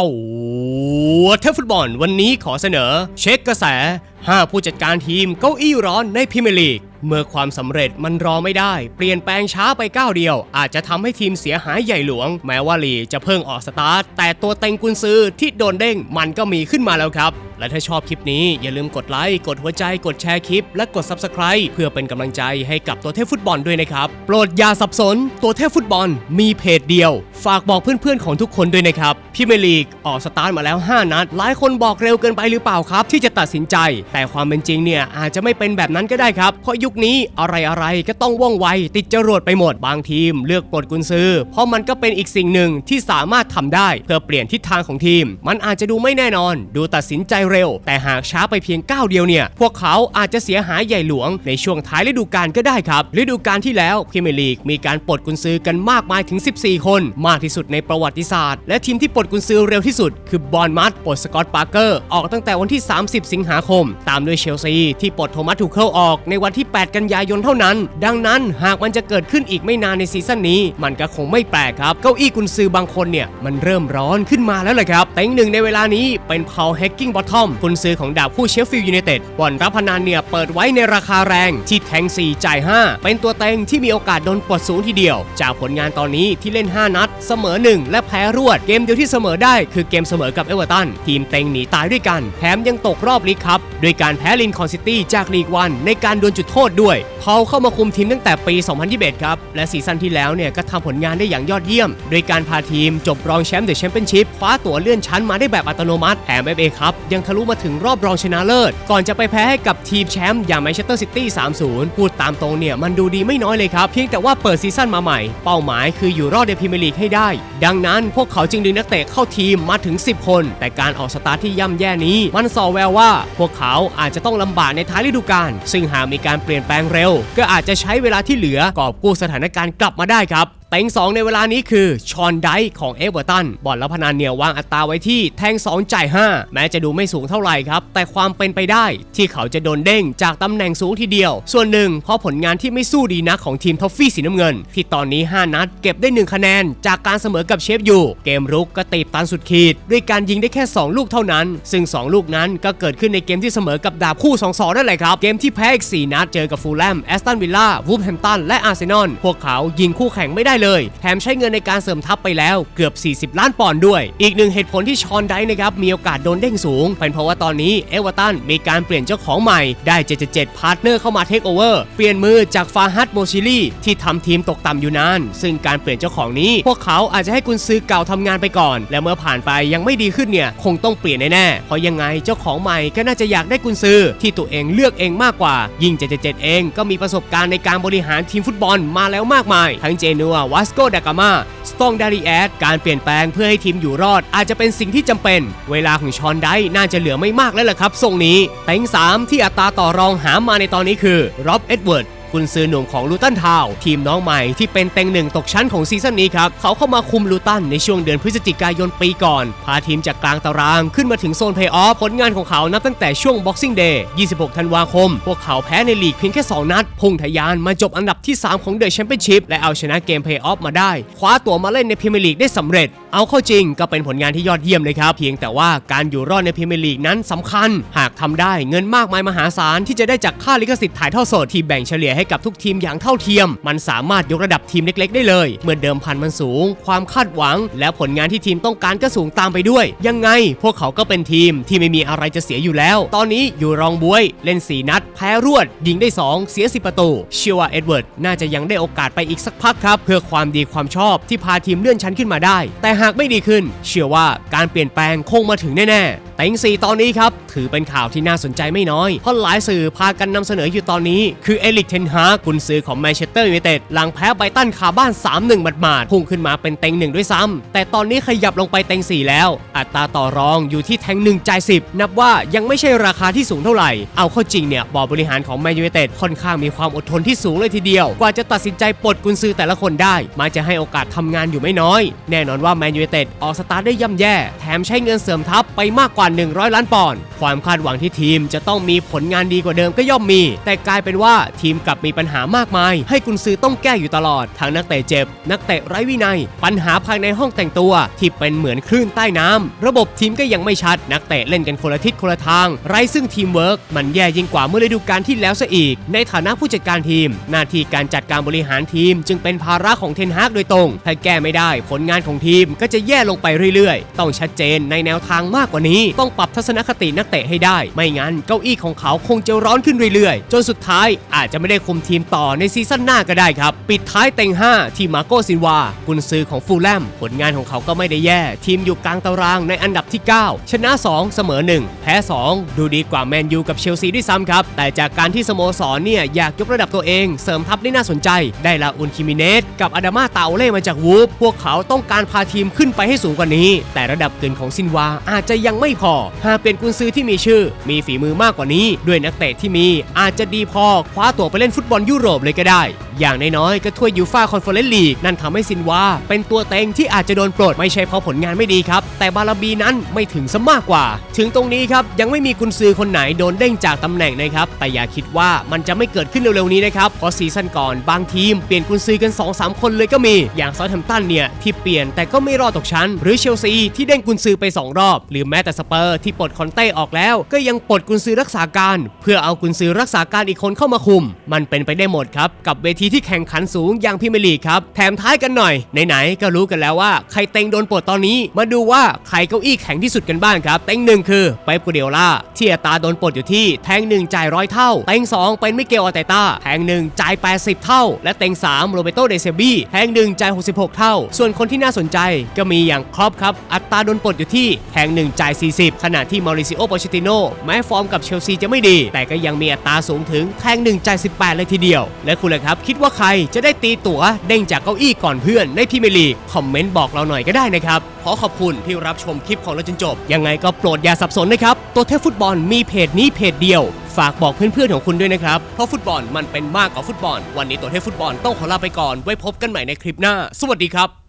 ตัวเทพฟุตบอลวันนี้ขอเสนอ เช็คกระแส 5 ผู้จัดการทีมเก้าอี้ร้อนในพรีเมียร์ลีก เมื่อความสำเร็จมันรอไม่ได้ เปลี่ยนแปลงช้าไปก้าวเดียว อาจจะทำให้ทีมเสียหายใหญ่หลวง แม้ว่าลีจะเพิ่งออกสตาร์ท แต่ตัวเต็งกุนซือที่โดนเด้งมันก็มีขึ้นมาแล้วครับ และถ้าชอบคลิปนี้อย่าลืมกดไลค์กดหัวใจกดแชร์คลิป และกด Subscribe เพื่อเป็นกำลังใจให้กับตัวเทพฟุตบอลด้วยนะครับโปรดอย่าสับสน ตัวเทพฟุตบอลมีเพจเดียว ฝากบอกเพื่อนๆของทุกคนด้วยนะครับพรีเมลีกออกสตาร์ทมาแล้ว 5 นัด หลายคนบอกเร็วเกินไปหรือเปล่าครับ ที่จะตัดสินใจ แต่ความเป็นจริงเนี่ยอาจจะไม่เป็นแบบนั้นก็ได้ครับ เพราะยุคนี้อะไรอะไรๆก็ต้องว่องไว ติดจรวดไปหมดบางทีม เลือกปลดกุนซือ เพราะมันก็เป็นอีกสิ่งหนึ่งที่สามารถทำได้ เพื่อเปลี่ยนทิศทางของทีม มันอาจจะดูไม่แน่นอน ดูตัดสินใจเร็ว แต่หากช้าไปเพียงก้าวเดียวเนี่ยพวกเขาอาจจะเสียหายใหญ่หลวง ในช่วงท้ายฤดูกาลก็ได้ครับฤดูกาลที่แล้วพรีเมียร์ลีกมีการปลดกุนซือกันมากมายถึง 14 คนมาากที่สุดในประวัติศาสตร์ และทีมที่ปลดกุนซือเร็วที่สุด คือบอลมัดปลดสกอตต์ปาร์เกอร์ออกตั้งแต่วันที่ 30 สิงหาคม ตามด้วยเชลซีที่ปลดโทมัสทูเคิลออกในวันที่ 8 กันยายนเท่านั้น ดังนั้นหากมันจะเกิดขึ้นอีกไม่นานในซีซั่นนี้ มันก็คงไม่แปลกครับ เก้าอี้กุนซือบางคนเนี่ยมันเริ่มร้อนขึ้นมาแล้วเลยครับแต่อีกหนึ่งในเวลานี้เป็นพาวแฮกกิ้งบอททอมกุนซือของดาวผู้เชฟฟิลด์ยูไนเต็ดบอนรับพนันเนี่ยเปิดไว้ในราคาแรงที่แทง4จ่าย5เป็นตัวเต็งที่มีโอกาสโดนปลดสูงทีเดียว จากผลงานตอนนี้ที่เล่น 5 นัดเสมอ 1 และแพ้รวด เกมเดียวที่เสมอได้คือเกมเสมอกับเอเวอร์ตันทีมเต็งหนีตายด้วยกัน แถมยังตกรอบลีกครับด้วยการแพ้ลินคอนซิตี้จากลีกวันในการดวลจุดโทษด้วยพอเข้ามาคุมทีมตั้งแต่ปี 2021 ครับ และซีซั่นที่แล้วเนี่ยก็ทำผลงานได้อย่างยอดเยี่ยม โดยการพาทีมจบรองแชมป์เดอะแชมเปี้ยนชิพคว้าตั๋วเลื่อนชั้นมาได้แบบอัตโนมัติแถม FA ครับยังทะลุมาถึงรอบรองชนะเลิศ ก่อนจะไปแพ้ให้กับทีมแชมป์อย่างแมนเชสเตอร์ซิตี้ 3-0 พูดตามตรงเนี่ยมันดูดีไม่น้อยเลยครับ เพียงแต่ว่าเปิดซีซั่นมาใหม่ เป้าหมายคืออยู่รอดในพรีเมียร์ลีกให้ได้ ดังนั้นพวกเขาจึงดึงนักเตะเข้าทีมมาถึง 10 คน แต่การออกสตาร์ทที่ย่ำแย่นี้ มันส่อแววว่า พวกเขาอาจจะต้องลำบากในท้ายฤดูกาลซึ่งหากมีการเปลี่ยนแปลงเร็ว ก็อาจจะใช้เวลาที่เหลือกอบกู้สถานการณ์กลับมาได้ครับ เต็ง2 ในเวลานี้คือชอนไดของเอเวอร์ตันบอลและพนันเนี่ยวางอัตราไว้ที่แทง 2 จ่าย 5 แม้จะดูไม่สูงเท่าไหร่ครับ แต่ความเป็นไปได้ที่เขาจะโดนเด้งจากตำแหน่งสูงทีเดียว ส่วนหนึ่งเพราะผลงานที่ไม่สู้ดีนักของทีมทอฟฟี่สีน้ำเงิน ที่ตอนนี้ 5 นัดเก็บได้ 1 คะแนน จากการเสมอกับเชฟยูเกมรุกก็ตีบตันสุดขีด ด้วยการยิงได้แค่ 2 ลูกเท่านั้น ซึ่ง 2 ลูกนั้นก็เกิดขึ้นในเกมที่เสมอกับดาบคู่2-2นั่นแหละครับเกมที่แพ้อีก4นัดเจอกับฟูลแลมแอสตันวิลล่าวูฟแฮมตันและอาร์เซนอลพวกเขายิงคู่แข่งไม่ได้เลย แถมใช้เงินในการเสริมทัพไปแล้วเกือบ 40 ล้านปอนด์ด้วย อีกหนึ่งเหตุผลที่ชอนไดนะครับมีโอกาสโดนเด้งสูง เป็นเพราะว่าตอนนี้เอเวอร์ตันมีการเปลี่ยนเจ้าของใหม่ได้ 77 พาร์ทเนอร์เข้ามาเทคโอเวอร์เปลี่ยนมือจากฟาฮัดโมชิลี่ที่ทำทีมตกต่ำอยู่นาน ซึ่งการเปลี่ยนเจ้าของนี้ พวกเขาอาจจะให้กุนซือเก่าทำงานไปก่อน และเมื่อผ่านไปยังไม่ดีขึ้นเนี่ยคงต้องเปลี่ยนแน่ๆเพราะยังไงเจ้าของใหม่ก็น่าจะอยากได้กุนซือที่ตัวเองเลือกเองมากกว่า ยิ่ง 777 เองก็มีประสบการณ์ในการบริหารทีมฟุตบอลมาแล้วมากมาย ทั้งเจนัววัสโกดากามาสตองดาริแอดการเปลี่ยนแปลงเพื่อให้ทีมอยู่รอดอาจจะเป็นสิ่งที่จำเป็น เวลาของชอนได้น่าจะเหลือไม่มากแล้วล่ะครับทรงนี้เต็ง3 ที่อัตราต่อรองหามาในตอนนี้คือร็อบเอ็ดเวิร์ด กุนซือหนุ่มของลูตันทาวทีมน้องใหม่ที่เป็นเต็งหนึ่งตกชั้นของซีซั่นนี้ครับ เขาเข้ามาคุมลูตันในช่วงเดือนพฤศจิกายนปีก่อน พาทีมจากกลางตารางขึ้นมาถึงโซนเพย์ออฟผลงานของเขานับตั้งแต่ช่วง Boxing Day 26 ธันวาคม พวกเขาแพ้ในลีกเพียงแค่ 2 นัด พุ่งทะยานมาจบอันดับที่ 3 ของเดอะแชมเปี้ยนชิพและเอาชนะเกมเพย์ออฟมาได้ คว้าตั๋วมาเล่นในพรีเมียร์ลีกได้สำเร็จ เอาเข้าจริงก็เป็นผลงานที่ยอดเยี่ยมเลยครับเพียงแต่ว่าการอยู่รอดในพรีเมียร์ลีกนั้นสำคัญ หากทำได้เงินมากมายมหาศาลที่จะได้จากค่าลิขสิทธิ์ถ่ายทอดสดที่แบ่งเฉลี่ยให้กับทุกทีมอย่างเท่าเทียม มันสามารถยกระดับทีมเล็ก ๆ ได้เลย เมื่อเดิมพันมันสูง ความคาดหวัง และผลงานที่ทีมต้องการก็สูงตามไปด้วย ยังไง พวกเขาก็เป็นทีมที่ไม่มีอะไรจะเสียอยู่แล้ว ตอนนี้อยู่รองบวย เล่น 4 นัด แพ้รวด ยิงได้ 2 เสีย 10 ประตูเชื่อว่าเอ็ดเวิร์ดน่าจะยังได้โอกาสไปอีกสักพักครับ เพื่อความดีความชอบที่พาทีมเลื่อนชั้นขึ้นมาได้ แต่หากไม่ดีขึ้น เชื่อว่าการเปลี่ยนแปลงคงมาถึงแน่ๆแต่อิงซีตอนนี้ครับ ถือเป็นข่าวที่น่าสนใจไม่น้อย เพราะหลายสื่อพากันนำเสนออยู่ตอนนี้ คือเอลิกเทนฮากุนซือของแมนเชสเตอร์ยูไนเต็ดหลังแพ้ไบตันคาบ้าน 3-1หมาดๆพุ่งขึ้นมาเป็นเต็งหนึ่งด้วยซ้ำแต่ตอนนี้ขยับลงไปเต็ง4แล้ว อัตราต่อรองอยู่ที่แทง1จ่าย10นับว่ายังไม่ใช่ราคาที่สูงเท่าไหร่ เอาเข้าจริงเนี่ยบอร์ดบริหารของแมนยูไนเต็ดค่อนข้างมีความอดทนที่สูงเลยทีเดียว กว่าจะตัดสินใจปลดกุนซือแต่ละคนได้มักจะให้โอกาสทำงานอยู่ไม่น้อย แน่นอนว่าแมนนยูไนเต็ดออกสตาร์ทได้ย่ำแย่ แถมใช้เงินเสริมทัพไปมากกว่า 100 ล้านปอนด์ความคาดหวังที่ทีมจะต้องมีผลงานดีกว่าเดิมก็ย่อมมี แต่กลายเป็นว่าทีมกลับมีปัญหามากมาย ให้กุนซือต้องแก้อยู่ตลอดทั้งนักเตะเจ็บ นักเตะไร้วินัย ปัญหาภายในห้องแต่งตัวที่เป็นเหมือนคลื่นใต้น้ำระบบทีมก็ยังไม่ชัด นักเตะเล่นกันคนละทิศคนละทาง ไร้ซึ่งทีมเวิร์กมันแย่ยิ่งกว่าเมื่อฤดูกาลที่แล้วซะอีก ในฐานะผู้จัดการทีม หน้าที่การจัดการบริหารทีม จึงเป็นภาระของเทนฮากโดยตรงถ้าแก้ไม่ได้ผลงานของทีมก็จะแย่ลงไปเรื่อยๆ ต้องชัดเจนในแนวทางมากกว่านี้ ต้องปรับทัศนคตินักเตะให้ได้ ไม่งั้นเก้าอี้ของเขาคงจะร้อนขึ้นเรื่อยๆ จนสุดท้ายอาจจะไม่ได้คุมทีมต่อในซีซั่นหน้าก็ได้ครับ ปิดท้ายเต็ง 5 ที่มาโกซินวา กุนซือของฟูลแลม ผลงานของเขาก็ไม่ได้แย่ ทีมอยู่กลางตารางในอันดับที่ 9 ชนะ 2 เสมอ 1 แพ้ 2 ดูดีกว่าแมนยูกับเชลซีด้วยซ้ำครับ แต่จากการที่สโมสรเนี่ยอยากยกระดับตัวเอง เสริมทัพได้น่าสนใจ ได้ลาอุนคิมิเนสกับอาดามาตาโอเล่มาจากวูฟพวกเขาต้องการพาทีมขึ้นไปให้สูงกว่านี้ แต่ระดับเกินของซินวาอาจจะยังไม่พอ หากเป็นกุนซือที่มีชื่อ มีฝีมือมากกว่านี้ ด้วยนักเตะที่มีอาจจะดีพอคว้าตั๋วไปเล่นฟุตบอลยุโรปเลยก็ได้ อย่างน้อยๆก็ถ้วยยูฟ่าคอนเฟอเรนซ์ลีกนั่นทำให้ซินวาเป็นตัวเต็งที่อาจจะโดนปลดไม่ใช่เพราะผลงานไม่ดีครับ แต่บาลบีนั้นไม่ถึงซะมากกว่า ถึงตรงนี้ครับยังไม่มีกุนซือคนไหนโดนเด้งจากตำแหน่งนะครับแต่อย่าคิดว่ามันจะไม่เกิดขึ้นเร็วๆนี้นะครับเพราะซีซั่นก่อนบางทีมเปลี่ยนกุนซือกัน2-3คนเลยก็มี อย่างซอแฮมตันเนี่ยที่เปลี่ยนแต่ก็ไม่รอดตกชั้น หรือเชลซีที่เด้งกุนซือไป 2 รอบ หรือแม้แต่สเปอร์ที่ปลดคอนเต้ออกแล้ว ก็ยังปลดกุนซือรักษาการ เพื่อเอากุนซือรักษาการอีกคนเข้ามาคุม มันเป็นไปได้หมดครับ กับเวทีที่แข่งขันสูงอย่างพรีเมียร์ลีครับแถมท้ายกันหน่อยไหนๆก็รู้กันแล้วว่าใครเต็งโดนปลดตอนนี้ มาดูว่าใครเก้าอี้แข็งที่สุดกันบ้างครับ เต็งหนึ่งคือเป๊ปกูเดียล่าที่อัตราโดนปลดอยู่ที่แทงหนึ่งจ่ายร้อยเท่าเต็งสองเป็นมิเกลอาเตต้าแทงหนึ่งจ่าย 80 เท่า และเต็งสามโรเบโตเดเซบี้แทงหนึ่งจ่าย 66 เท่า ส่วนคนที่น่าสนใจก็มีอย่างครอปครับอัตราโดนปลดอยู่ที่แทงหนึ่งจ่าย 40 ขณะที่มาริซิโอโปเชติโนแม้ฟอร์มกับเชลซีจะไม่ดี แต่ก็ยังมีอัตราสูงถึงแทงหนึ่งจ่าย 18 เลยทีเดียว และคุณล่ะครับ คิดว่าใครจะได้ตีตั๋วเด้งจากเก้าอี้ก่อนเพื่อนในพรีเมียร์ลีกคอมเมนต์บอกเราหน่อยก็ได้นะครับขอขอบคุณที่รับชมคลิปของเราจนจบ ยังไงก็โปรดอย่าสับสนนะครับตัวเทพฟุตบอลมีเพจนี้เพจเดียวฝากบอกเพื่อนๆของคุณด้วยนะครับ เพราะฟุตบอลมันเป็นมากกว่าฟุตบอล วันนี้ตัวเทพฟุตบอลต้องขอลาไปก่อน ไว้พบกันใหม่ในคลิปหน้า สวัสดีครับ